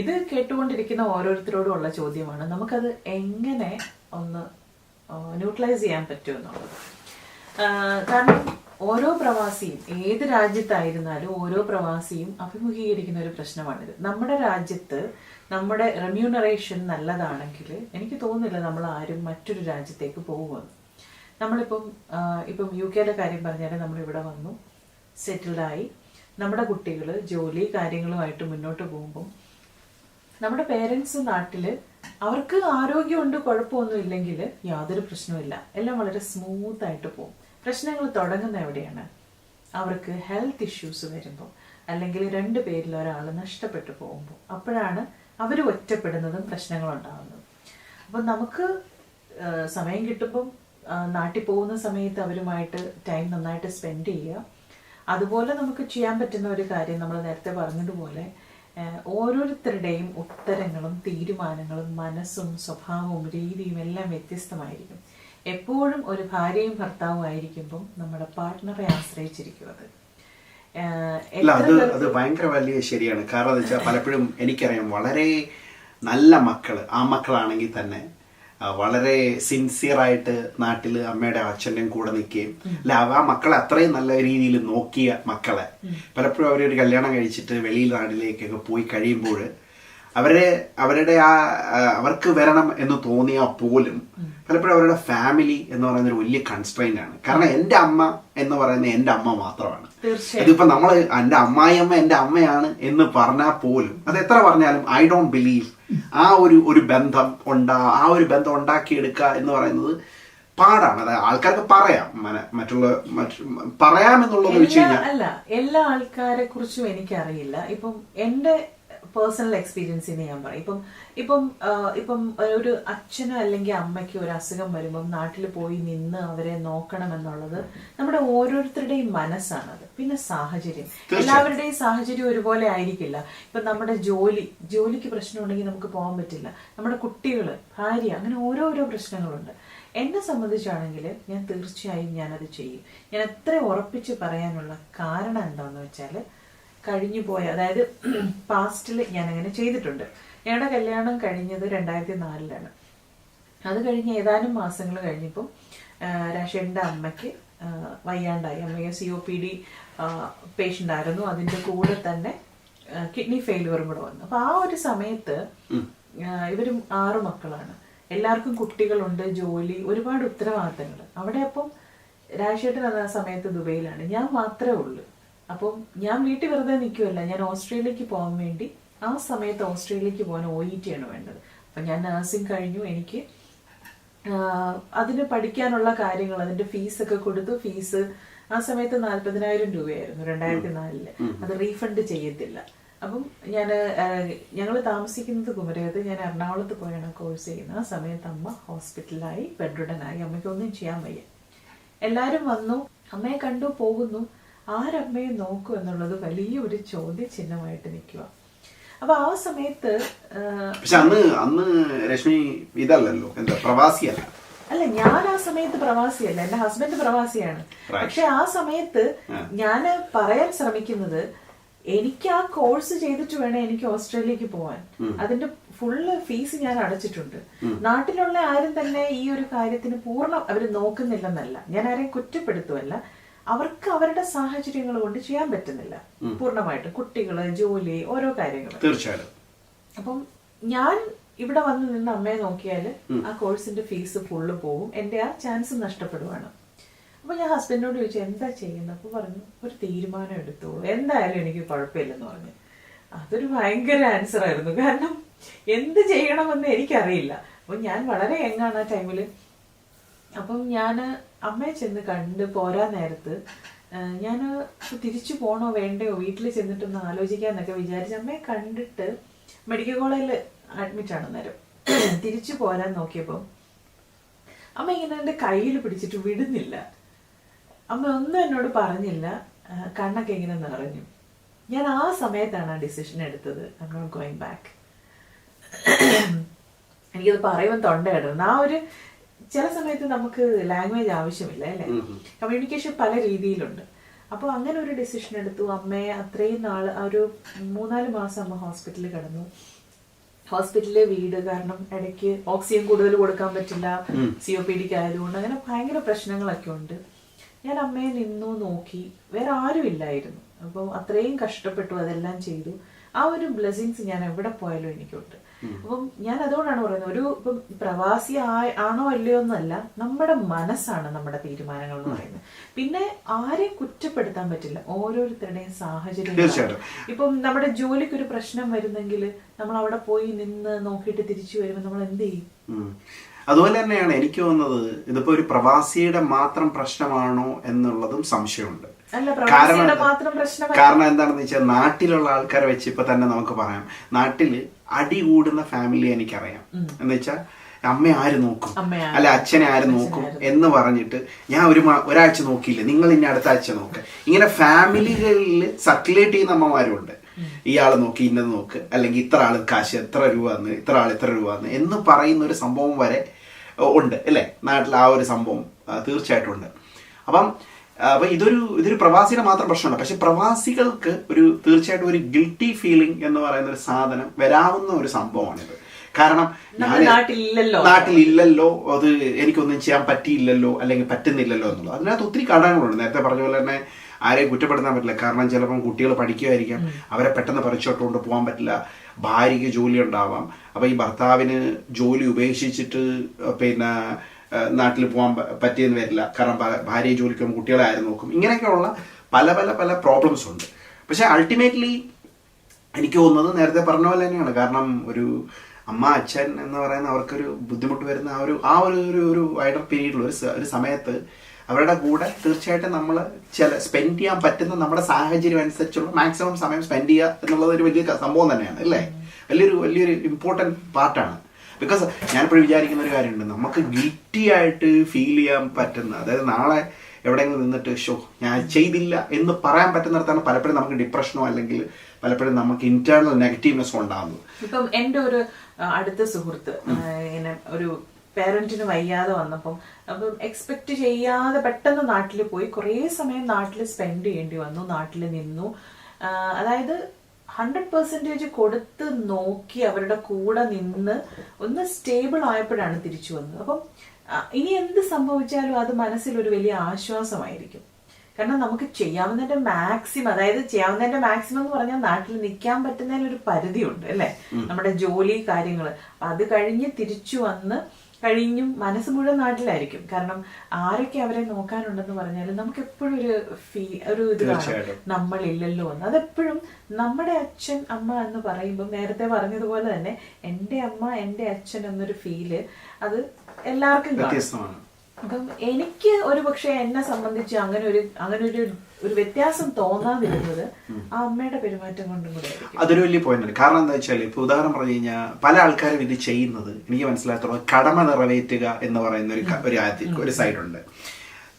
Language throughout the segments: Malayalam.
ഇത് കേട്ടുകൊണ്ടിരിക്കുന്ന ഓരോരുത്തരോടും ഉള്ള ചോദ്യമാണ്. നമുക്കത് എങ്ങനെ ഒന്ന് ന്യൂട്രലൈസ് ചെയ്യാൻ പറ്റും എന്നുള്ളത്. കാരണം ഓരോ പ്രവാസിയും ഏത് രാജ്യത്തായിരുന്നാലും ഓരോ പ്രവാസിയും അഭിമുഖീകരിക്കുന്ന ഒരു പ്രശ്നമാണിത്. നമ്മുടെ രാജ്യത്ത് നമ്മുടെ റെമ്യൂണറേഷൻ നല്ലതാണെങ്കിൽ എനിക്ക് തോന്നുന്നില്ല നമ്മൾ ആരും മറ്റൊരു രാജ്യത്തേക്ക് പോകുമെന്ന്. നമ്മളിപ്പം ഇപ്പം യു കെയുടെ കാര്യം പറഞ്ഞാൽ നമ്മളിവിടെ വന്നു സെറ്റിൽഡായി നമ്മുടെ കുട്ടികൾ ജോലി കാര്യങ്ങളുമായിട്ട് മുന്നോട്ട് പോകുമ്പം നമ്മുടെ പേരൻസ് നാട്ടിൽ അവർക്ക് ആരോഗ്യമുണ്ട് കുഴപ്പമൊന്നും ഇല്ലെങ്കിൽ യാതൊരു പ്രശ്നവുമില്ല. എല്ലാം വളരെ സ്മൂത്ത് ആയിട്ട് പോകും. പ്രശ്നങ്ങൾ തുടങ്ങുന്ന എവിടെയാണ്? അവർക്ക് ഹെൽത്ത് ഇഷ്യൂസ് വരുമ്പോൾ അല്ലെങ്കിൽ രണ്ട് പേരിൽ ഒരാൾ നഷ്ടപ്പെട്ടു പോകുമ്പോൾ അപ്പോഴാണ് അവർ ഒറ്റപ്പെടുന്നതും പ്രശ്നങ്ങളുണ്ടാകുന്നതും അപ്പം നമുക്ക് സമയം കിട്ടുമ്പം നാട്ടിൽ പോകുന്ന സമയത്ത് അവരുമായിട്ട് ടൈം നന്നായിട്ട് സ്പെൻഡ് ചെയ്യുക. അതുപോലെ നമുക്ക് ചെയ്യാൻ പറ്റുന്ന ഒരു കാര്യം നമ്മൾ നേരത്തെ പറഞ്ഞതുപോലെ ഓരോരുത്തരുടെയും ഉത്തരങ്ങളും തീരുമാനങ്ങളും മനസ്സും സ്വഭാവവും രീതിയും എല്ലാം വ്യത്യസ്തമായിരിക്കും. എപ്പോഴും ഒരു ഭാര്യയും ഭർത്താവും ആയിരിക്കുമ്പോൾ നമ്മുടെ പാർട്ട്ണറെ ആശ്രയിച്ചിരിക്കുന്നത്. അല്ല അത് അത് ഭയങ്കര വലിയ ശരിയാണ്. കാരണം എന്ന് വെച്ചാൽ പലപ്പോഴും എനിക്കറിയാം വളരെ നല്ല മക്കൾ ആ മക്കളാണെങ്കിൽ തന്നെ വളരെ സിൻസിയർ ആയിട്ട് നാട്ടിൽ അമ്മയുടെ അച്ഛന്റെയും കൂടെ നിൽക്കുകയും അല്ല ആ മക്കളെ അത്രയും നല്ല രീതിയിൽ നോക്കിയ മക്കളെ. പലപ്പോഴും അവരൊരു കല്യാണം കഴിച്ചിട്ട് വെളിയിൽ നാട്ടിലേക്കൊക്കെ പോയി കഴിയുമ്പോൾ അവരെ അവരുടെ ആ അവർക്ക് വരണം എന്ന് തോന്നിയാൽ പോലും പലപ്പോഴും അവരുടെ ഫാമിലി എന്ന് പറയുന്ന ഒരു വലിയ കൺസ്ട്രെയിന്റ് ആണ്. കാരണം എന്റെ അമ്മ എന്ന് പറയുന്നത് എന്റെ അമ്മ മാത്രമാണ്. അതിപ്പോൾ നമ്മൾ എന്റെ അമ്മായി അമ്മ എന്റെ അമ്മയാണ് എന്ന് പറഞ്ഞാൽ പോലും അത് എത്ര പറഞ്ഞാലും ഐ ഡോണ്ട് ബിലീവ് ആ ഒരു ഒരു ബന്ധം ഉണ്ടാ ആ ഒരു ബന്ധം ഉണ്ടാക്കിയെടുക്കുക എന്ന് പറയുന്നത് പാടാണ്. അതായത് ആൾക്കാർക്ക് പറയാം. മന- മറ്റുള്ള മറ്റു പറയാമെന്നുള്ളത് വെച്ച് കഴിഞ്ഞാൽ അല്ല എല്ലാ ആൾക്കാരെ കുറിച്ചും എനിക്കറിയില്ല. ഇപ്പം എന്റെ പേഴ്സണൽ എക്സ്പീരിയൻസിന് ഞാൻ പറയും. ഇപ്പം ഇപ്പം ഇപ്പം ഒരു അച്ഛനോ അല്ലെങ്കിൽ അമ്മയ്ക്കോ ഒരു അസുഖം വരുമ്പം നാട്ടിൽ പോയി നിന്ന് അവരെ നോക്കണം എന്നുള്ളത് നമ്മുടെ ഓരോരുത്തരുടെയും മനസ്സാണത്. പിന്നെ സാഹചര്യം. എല്ലാവരുടെയും സാഹചര്യം ഒരുപോലെ ആയിരിക്കില്ല. ഇപ്പൊ നമ്മുടെ ജോലി ജോലിക്ക് പ്രശ്നമുണ്ടെങ്കിൽ നമുക്ക് പോകാൻ പറ്റില്ല. നമ്മുടെ കുട്ടികൾ ഭാര്യ അങ്ങനെ ഓരോരോ പ്രശ്നങ്ങളുണ്ട്. എന്നെ സംബന്ധിച്ചാണെങ്കിൽ ഞാൻ തീർച്ചയായും ഞാനത് ചെയ്യും. ഞാൻ എത്ര ഉറപ്പിച്ച് പറയാനുള്ള കാരണം എന്താണെന്ന് വെച്ചാൽ കഴിഞ്ഞു പോയ അതായത് പാസ്റ്റിൽ ഞാൻ അങ്ങനെ ചെയ്തിട്ടുണ്ട്. ഞങ്ങളുടെ കല്യാണം കഴിഞ്ഞത് രണ്ടായിരത്തി നാലിലാണ് അത് കഴിഞ്ഞ് ഏതാനും മാസങ്ങൾ കഴിഞ്ഞപ്പം രാഷേന്റെ അമ്മയ്ക്ക് വയ്യാണ്ടായി. അമ്മയെ C O P D patient ആയിരുന്നു. അതിന്റെ കൂടെ തന്നെ കിഡ്നി ഫെയിലുവറും കൂടെ വന്നു. അപ്പോൾ ആ ഒരു സമയത്ത് ഇവർ ഇവരും ആറു മക്കളാണ്. എല്ലാവർക്കും കുട്ടികളുണ്ട് ജോലി ഒരുപാട് ഉത്തരവാദിത്തങ്ങൾ അവിടെ അപ്പം രാജേട്ടൻ ആ സമയത്ത് ദുബൈയിലാണ്. ഞാൻ മാത്രമേ ഉള്ളൂ. അപ്പം ഞാൻ വീട്ടിൽ വെറുതെ നിൽക്കുമല്ല ഞാൻ ഓസ്ട്രേലിയക്ക് പോകാൻ വേണ്ടി ആ സമയത്ത് ഓസ്ട്രേലിയക്ക് പോകാൻ ഒ ഇ ടി ആണ് വേണ്ടത്. അപ്പം ഞാൻ നഴ്സിംഗ് കഴിഞ്ഞു എനിക്ക് അതിന് പഠിക്കാനുള്ള കാര്യങ്ങൾ അതിന്റെ ഫീസൊക്കെ കൊടുത്തു ഫീസ് ആ സമയത്ത് നാൽപ്പതിനായിരം രൂപയായിരുന്നു രണ്ടായിരത്തി നാലിൽ അത് റീഫണ്ട് ചെയ്യത്തില്ല. അപ്പം ഞാൻ ഞങ്ങൾ താമസിക്കുന്നത് കുമരകത്ത് ഞാൻ എറണാകുളത്ത് പോയാണ് കോഴ്സ് ചെയ്യുന്നത്. ആ സമയത്ത് അമ്മ ഹോസ്പിറ്റലായി ബെഡ്രിഡനായി അമ്മയ്ക്ക് ഒന്നും ചെയ്യാൻ വയ്യ. എല്ലാവരും വന്നു. അമ്മയെ കണ്ടു പോകുന്നു. ആരമ്മയെ നോക്കും എന്നുള്ളത് വലിയൊരു ചോദ്യചിഹ്നമായിട്ട് നിൽക്കുക. അപ്പൊ ആ സമയത്ത് പക്ഷെ അന്ന് അന്ന് രശ്മി ഇതല്ലല്ലോ. എന്താ പ്രവാസിയല്ല. അല്ല ഞാൻ ആ സമയത്ത് പ്രവാസിയല്ല. എന്റെ ഹസ്ബൻഡ് പ്രവാസിയാണ്. പക്ഷെ ആ സമയത്ത് ഞാൻ പറയാൻ ശ്രമിക്കുന്നത് എനിക്ക് ആ കോഴ്സ് ചെയ്തിട്ട് വേണം എനിക്ക് ഓസ്ട്രേലിയക്ക് പോവാൻ. അതിന്റെ ഫുള്ള് ഫീസ് ഞാൻ അടച്ചിട്ടുണ്ട്. നാട്ടിലുള്ള ആരും തന്നെ ഈ ഒരു കാര്യത്തിന് പൂർണം അവർ നോക്കുന്നില്ലെന്നല്ല. ഞാൻ ആരെയും കുറ്റപ്പെടുത്തുമല്ല അവർക്ക് അവരുടെ സാഹചര്യങ്ങൾ കൊണ്ട് ചെയ്യാൻ പറ്റുന്നില്ല. പൂർണമായിട്ട് കുട്ടികൾ ജോലി ഓരോ കാര്യങ്ങൾ തീർച്ചയായിട്ടും. അപ്പം ഞാൻ ഇവിടെ വന്ന് നിന്ന് അമ്മയെ നോക്കിയാൽ ആ കോഴ്സിന്റെ ഫീസ് ഫുള്ള് പോവും എന്റെ ആ ചാൻസ് നഷ്ടപ്പെടുവാണ്. അപ്പൊ ഞാൻ ഹസ്ബൻഡിനോട് ചോദിച്ചു എന്താ ചെയ്യുന്നത്? അപ്പൊ പറഞ്ഞു ഒരു തീരുമാനം എടുത്തോളൂ. എന്തായാലും എനിക്ക് കുഴപ്പമില്ലെന്ന് പറഞ്ഞു. അതൊരു ഭയങ്കര ആൻസർ ആയിരുന്നു. കാരണം എന്ത് ചെയ്യണമെന്ന് എനിക്കറിയില്ല. അപ്പൊ ഞാൻ വളരെ യങ്ങാണ് ആ ടൈമിൽ അപ്പം ഞാൻ അമ്മയെ ചെന്ന് കണ്ട് പോരാ നേരത്ത് ഞാൻ തിരിച്ചു പോണോ വേണ്ടയോ? വീട്ടിൽ ചെന്നിട്ടൊന്ന് ആലോചിക്കാന്നൊക്കെ വിചാരിച്ച് അമ്മയെ കണ്ടിട്ട് മെഡിക്കൽ കോളേജിൽ അഡ്മിറ്റ് ആണ് നേരം തിരിച്ചു പോരാൻ നോക്കിയപ്പോൾ അമ്മ ഇങ്ങനെ എന്റെ കയ്യിൽ പിടിച്ചിട്ട് വിടുന്നില്ല. അമ്മ ഒന്നും എന്നോട് പറഞ്ഞില്ല. കണ്ണൊക്കെ ഇങ്ങനെ നിറഞ്ഞു. ഞാൻ ആ സമയത്താണ് ആ ഡിസിഷൻ എടുത്തത്. ഗോയിങ് ബാക്ക് എനിക്കത് പറയുമ്പോൾ തൊണ്ട ഇടുന്നു ആ ഒരു ചില സമയത്ത് നമുക്ക് ലാംഗ്വേജ് ആവശ്യമില്ല അല്ലേ? കമ്മ്യൂണിക്കേഷൻ പല രീതിയിലുണ്ട്. അപ്പോൾ അങ്ങനെ ഒരു ഡിസിഷൻ എടുത്തു. അമ്മയെ അത്രയും നാൾ ആ ഒരു മൂന്നാൽ മാസം അമ്മ ഹോസ്പിറ്റലിൽ കിടന്നു. ഹോസ്പിറ്റലിലെ വീട് കാരണം ഇടയ്ക്ക് ഓക്സിജൻ കൂടുതൽ കൊടുക്കാൻ പറ്റില്ല സി ഒ പി ഡിക്ക് ആയതുകൊണ്ട് അങ്ങനെ ഭയങ്കര പ്രശ്നങ്ങളൊക്കെ ഉണ്ട്. ഞാൻ അമ്മയെ നിന്നു നോക്കി. വേറെ ആരും ഇല്ലായിരുന്നു. അപ്പോൾ അത്രയും കഷ്ടപ്പെട്ടു അതെല്ലാം ചെയ്തു. ആ ഒരു ബ്ലെസ്സിങ്സ് ഞാൻ എവിടെ പോയാലും എനിക്കുണ്ട്. അപ്പം ഞാൻ അതുകൊണ്ടാണ് പറയുന്നത്. ഒരു ഇപ്പം പ്രവാസി ആണോ അല്ലയോ എന്നല്ല നമ്മുടെ മനസ്സാണ് നമ്മുടെ തീരുമാനങ്ങൾ എന്ന് പറയുന്നത്. പിന്നെ ആരെയും കുറ്റപ്പെടുത്താൻ പറ്റില്ല. ഓരോരുത്തരുടെയും സാഹചര്യം. ഇപ്പം നമ്മുടെ ജോലിക്ക് ഒരു പ്രശ്നം വരുന്നെങ്കിൽ നമ്മൾ അവിടെ പോയി നിന്ന് നോക്കിയിട്ട് തിരിച്ചു വരുമ്പോൾ നമ്മൾ എന്ത് ചെയ്യും? അതുപോലെ തന്നെയാണ് എനിക്ക് തോന്നുന്നത് ഇതിപ്പോ ഒരു പ്രവാസിയുടെ മാത്രം പ്രശ്നമാണോ എന്നുള്ളതും സംശയമുണ്ട്. പ്രശ്നം കാരണം എന്താണെന്ന് വെച്ചാൽ നാട്ടിലുള്ള ആൾക്കാരെ വെച്ച് ഇപ്പൊ തന്നെ നമുക്ക് പറയാം. നാട്ടിൽ അടി കൂടുന്ന ഫാമിലി എനിക്കറിയാം. എന്ന് വെച്ചാൽ അമ്മ ആര് നോക്കും? അല്ലെ അച്ഛനെ ആര് നോക്കും എന്ന് പറഞ്ഞിട്ട് ഞാൻ ഒരു ഒരാഴ്ച നോക്കിയില്ല. നിങ്ങൾ ഇനി അടുത്ത ആഴ്ച നോക്ക്. ഇങ്ങനെ ഫാമിലികളിൽ സർക്കുലേറ്റ് ചെയ്യുന്ന അമ്മമാരുണ്ട്. ഇയാൾ നോക്കി ഇന്നത് നോക്ക്. അല്ലെങ്കിൽ ഇത്ര ആൾ കാശ് എത്ര രൂപ എന്ന് ഇത്ര ആൾ ഇത്ര രൂപ എന്ന് എന്ന് പറയുന്ന ഒരു സംഭവം വരെ ഉണ്ട്. അല്ലേ? നാട്ടിൽ ആ ഒരു സംഭവം തീർച്ചയായിട്ടും ഉണ്ട്. അപ്പം അപ്പൊ ഇതൊരു ഇതൊരു പ്രവാസിയുടെ മാത്രം പ്രശ്നമല്ല. പക്ഷെ പ്രവാസികൾക്ക് ഒരു തീർച്ചയായിട്ടും ഒരു ഗിൽറ്റി ഫീലിംഗ് എന്ന് പറയുന്ന ഒരു സാധനം വരാവുന്ന ഒരു സംഭവമാണിത്. കാരണം നാട്ടിലില്ലല്ലോ. നാട്ടിലില്ലല്ലോ അത് എനിക്കൊന്നും ചെയ്യാൻ പറ്റിയില്ലല്ലോ അല്ലെങ്കിൽ പറ്റുന്നില്ലല്ലോ എന്നുള്ളത്. അതിനകത്ത് ഒത്തിരി ഘടകങ്ങളുണ്ട് നേരത്തെ പറഞ്ഞ പോലെ തന്നെ ആരെയും കുറ്റപ്പെടുത്താൻ പറ്റില്ല. കാരണം ചിലപ്പം കുട്ടികൾ പഠിക്കുമായിരിക്കാം അവരെ പെട്ടെന്ന് പറിച്ചോട്ടുകൊണ്ട് പോകാൻ പറ്റില്ല. ഭാര്യയ്ക്ക് ജോലി ഉണ്ടാവാം. അപ്പൊ ഈ ഭർത്താവിന് ജോലി ഉപേക്ഷിച്ചിട്ട് പിന്നെ നാട്ടിൽ പോകാൻ പറ്റിയെന്ന് വരില്ല. കാരണം ഭാര്യയെ ജോലിക്ക് പോകും കുട്ടികളെ ആരും നോക്കും. ഇങ്ങനെയൊക്കെയുള്ള പല പല പല പ്രോബ്ലംസ് ഉണ്ട്. പക്ഷെ അൾട്ടിമേറ്റ്ലി എനിക്ക് തോന്നുന്നത് നേരത്തെ പറഞ്ഞ പോലെ തന്നെയാണ്. കാരണം ഒരു അമ്മ അച്ഛൻ എന്ന് പറയുന്ന അവർക്കൊരു ബുദ്ധിമുട്ട് വരുന്ന ആ ഒരു ആ ഒരു ഒരു ഒരു വൈഡർ പീരീഡിൽ ഒരു ഒരു സമയത്ത് അവരുടെ കൂടെ തീർച്ചയായിട്ടും നമ്മൾ ചില സ്പെൻഡ് ചെയ്യാൻ പറ്റുന്ന നമ്മുടെ സാഹചര്യം അനുസരിച്ചുള്ള മാക്സിമം സമയം സ്പെൻഡ് ചെയ്യുക എന്നുള്ളത് ഒരു വലിയ സംഭവം തന്നെയാണ്. അല്ലേ? വലിയൊരു വലിയൊരു ഇമ്പോർട്ടന്റ് പാർട്ടാണ് ബിക്കോസ് ഞാനിപ്പോഴും വിചാരിക്കുന്ന ഒരു കാര്യമുണ്ട്. നമുക്ക് ഗിൽറ്റി ആയിട്ട് ഫീൽ ചെയ്യാൻ പറ്റുന്ന അതായത് നാളെ എവിടെയെങ്കിലും നിന്നിട്ട് ഷോ ഞാൻ ചെയ്തില്ല എന്ന് പറയാൻ പറ്റുന്നിടത്താണ് പലപ്പോഴും നമുക്ക് ഡിപ്രഷനോ അല്ലെങ്കിൽ പലപ്പോഴും നമുക്ക് ഇന്റേണൽ നെഗറ്റീവ്നെസ് ഉണ്ടാകുന്നത് ഇപ്പം എന്റെ ഒരു അടുത്ത സുഹൃത്ത് ഇങ്ങനെ ഒരു പേരന്റിന് വയ്യാതെ വന്നപ്പം അപ്പം എക്സ്പെക്ട് ചെയ്യാതെ പെട്ടെന്ന് നാട്ടിൽ പോയി കുറേ സമയം നാട്ടിൽ സ്പെൻഡ് ചെയ്യേണ്ടി വന്നു നാട്ടിൽ നിന്നു. അതായത് ഹൺഡ്രഡ് പെർസെന്റേജ് കൊടുത്ത് നോക്കി അവരുടെ കൂടെ നിന്ന് ഒന്ന് സ്റ്റേബിൾ ആയപ്പോഴാണ് തിരിച്ചു വന്നത്. അപ്പം ഇനി എന്ത് സംഭവിച്ചാലും അത് മനസ്സിൽ ഒരു വലിയ ആശ്വാസമായിരിക്കും. കാരണം നമുക്ക് ചെയ്യാവുന്നതിന്റെ മാക്സിമം അതായത് ചെയ്യാവുന്നതിന്റെ മാക്സിമം എന്ന് പറഞ്ഞാൽ നാട്ടിൽ നിൽക്കാൻ പറ്റുന്നതിന് ഒരു പരിധിയുണ്ട് അല്ലെ? നമ്മുടെ ജോലി കാര്യങ്ങൾ അത് കഴിഞ്ഞ് തിരിച്ചു വന്ന് കഴിഞ്ഞും മനസ്സ് മുഴുവൻ നാട്ടിലായിരിക്കും. കാരണം ആരൊക്കെ അവരെ നോക്കാനുണ്ടെന്ന് പറഞ്ഞാലും നമുക്ക് എപ്പോഴും ഒരു ഫീ ഒരു ഇത് കാണും. നമ്മളില്ലല്ലോ എന്ന്. അതെപ്പോഴും നമ്മുടെ അച്ഛൻ അമ്മ എന്ന് പറയുമ്പോൾ നേരത്തെ പറഞ്ഞതുപോലെ തന്നെ എന്റെ അമ്മ എന്റെ അച്ഛൻ എന്നൊരു ഫീൽ അത് എല്ലാവർക്കും വ്യത്യസ്തമാണ്. അപ്പം എനിക്ക് ഒരു പക്ഷെ എന്നെ സംബന്ധിച്ച് അങ്ങനെ ഒരു അങ്ങനെ ഒരു ഒരു വ്യത്യാസം തോന്നാതിരുന്നത് ആ അമ്മയുടെ പെരുമാറ്റം കൊണ്ടും കൂടെ അതൊരു വലിയ പോയിന്റാണ് കാരണം എന്താ വെച്ചാൽ ഇപ്പൊ ഉദാഹരണം പറഞ്ഞു കഴിഞ്ഞാൽ പല ആൾക്കാരും ഇത് ചെയ്യുന്നത് എനിക്ക് മനസ്സിലാകത്തുള്ളത് കടമ നിറവേറ്റുക എന്ന് പറയുന്ന ഒരു ഒരു ഒരു സൈഡുണ്ട്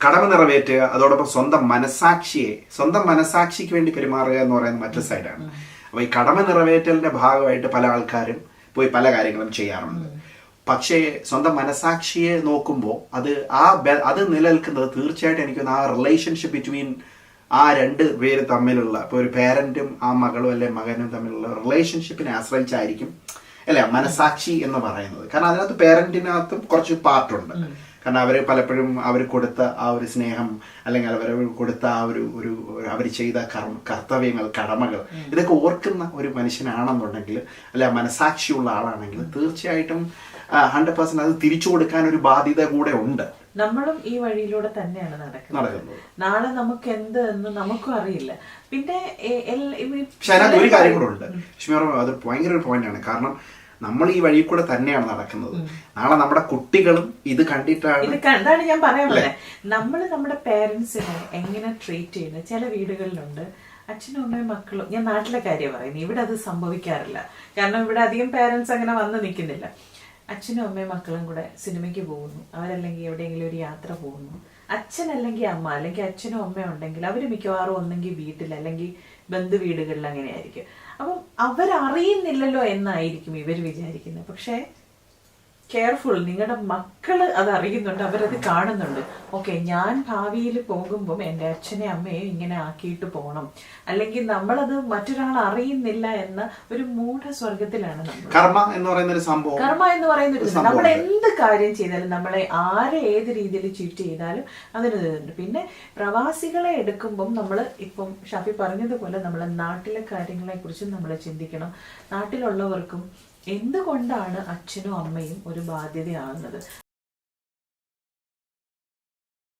കടമ നിറവേറ്റുക അതോടൊപ്പം സ്വന്തം മനസാക്ഷിയെ സ്വന്തം മനസാക്ഷിക്ക് വേണ്ടി പെരുമാറുക എന്ന് പറയുന്ന മറ്റൊരു സൈഡാണ് അപ്പൊ ഈ കടമ നിറവേറ്റലിന്റെ ഭാഗമായിട്ട് പല ആൾക്കാരും പോയി പല കാര്യങ്ങളും ചെയ്യാറുണ്ട്. പക്ഷേ സ്വന്തം മനസാക്ഷിയെ നോക്കുമ്പോൾ അത് ആ അത് നിലനിൽക്കുന്നത് തീർച്ചയായിട്ടും എനിക്ക് ആ റിലേഷൻഷിപ്പ് ബിറ്റ്വീൻ ആ രണ്ട് പേര് തമ്മിലുള്ള ഇപ്പോൾ ഒരു പേരന്റും ആ മകളും അല്ലെ മകനും തമ്മിലുള്ള റിലേഷൻഷിപ്പിനെ ആശ്രയിച്ചായിരിക്കും അല്ലെ മനസാക്ഷി എന്ന് പറയുന്നത്. കാരണം അതിനകത്ത് പേരന്റിനകത്തും കുറച്ച് പാർട്ടുണ്ട് കാരണം അവർ പലപ്പോഴും അവർ കൊടുത്ത ആ ഒരു സ്നേഹം അല്ലെങ്കിൽ അവർ കൊടുത്ത ആ ഒരു ഒരു അവർ ചെയ്ത കർമ്മ കർത്തവ്യങ്ങൾ കടമകൾ ഇതൊക്കെ ഓർക്കുന്ന ഒരു മനുഷ്യനാണെന്നുണ്ടെങ്കിൽ അല്ലെ മനസാക്ഷിയുള്ള ആളാണെങ്കിൽ തീർച്ചയായിട്ടും ഹൺഡ്രഡ് പെർസെന്റ് അത് തിരിച്ചു കൊടുക്കാൻ ഒരു ബാധ്യത കൂടെ ഉണ്ട്. നമ്മളും ഈ വഴിയിലൂടെ തന്നെയാണ് നടക്കുന്നത്. നാളെ നമുക്ക് എന്ത് എന്ന് നമുക്കും അറിയില്ല. പിന്നെ പക്ഷെ അതിനകത്ത് ഒരു കാര്യം കൂടെ ഉണ്ട്. അത് ഭയങ്കര ഒരു പോയിന്റാണ് കാരണം നമ്മൾ ഈ വഴി കൂടെ തന്നെയാണ് നടക്കുന്നത്. നാളെ നമ്മുടെ കുട്ടികളും ഇത് കണ്ടിട്ടാണ് ഇത് കണ്ടാണ് ഞാൻ പറയാനുള്ളത് നമ്മൾ നമ്മുടെ പേരൻസിനെ എങ്ങനെ ട്രീറ്റ് ചെയ്യുന്നത് ചില വീടുകളിലുണ്ട്. അച്ഛനും അമ്മയും മക്കളും. ഞാൻ നാട്ടിലെ കാര്യം പറയുന്നത്. ഇവിടെ അത് സംഭവിക്കാറില്ല. കാരണം ഇവിടെ അധികം പേരൻസ് അങ്ങനെ വന്ന് നിൽക്കുന്നില്ല. അച്ഛനും അമ്മയും മക്കളും കൂടെ സിനിമയ്ക്ക് പോകുന്നു. അവരല്ലെങ്കിൽ എവിടെയെങ്കിലും ഒരു യാത്ര പോകുന്നു. അച്ഛൻ അല്ലെങ്കിൽ അമ്മ അല്ലെങ്കിൽ അച്ഛനും അമ്മയും ഉണ്ടെങ്കിൽ അവർ മിക്കവാറും ഒന്നെങ്കിൽ വീട്ടിൽ അല്ലെങ്കിൽ ബന്ധു വീടുകളിൽ അങ്ങനെയായിരിക്കും. അപ്പം അവരറിയുന്നില്ലല്ലോ എന്നായിരിക്കും ഇവർ വിചാരിക്കുന്നത്. പക്ഷേ കെയർഫുൾ നിങ്ങളുടെ മക്കൾ അത് അറിയുന്നുണ്ട് അവരത് കാണുന്നുണ്ട്. ഓക്കെ ഞാൻ ഭാവിയിൽ പോകുമ്പം എന്റെ അച്ഛനെ അമ്മയെ ഇങ്ങനെ ആക്കിയിട്ട് പോകണം അല്ലെങ്കിൽ നമ്മളത് മറ്റൊരാൾ അറിയുന്നില്ല എന്ന ഒരു മൂഢസ്വർഗത്തിലാണ് നമ്മൾ. കർമ്മ എന്ന് പറയുന്ന ഒരു സംഭവം. കർമ്മ എന്ന് പറയുന്ന ഒരു നമ്മൾ എന്ത് കാര്യം ചെയ്താലും നമ്മളെ ആരെ ഏത് രീതിയിൽ ചീറ്റ് ചെയ്താലും അതിന് ഇതുണ്ട് പിന്നെ പ്രവാസികളെ എടുക്കുമ്പം നമ്മൾ ഇപ്പം ഷാഫി പറഞ്ഞതുപോലെ നമ്മൾ നാട്ടിലെ കാര്യങ്ങളെ കുറിച്ച് നമ്മൾ ചിന്തിക്കണം. നാട്ടിലുള്ളവർക്കും എന്തുകൊണ്ടാണ് അച്ഛനും അമ്മയും ഒരു ബാധ്യതയാകുന്നത്?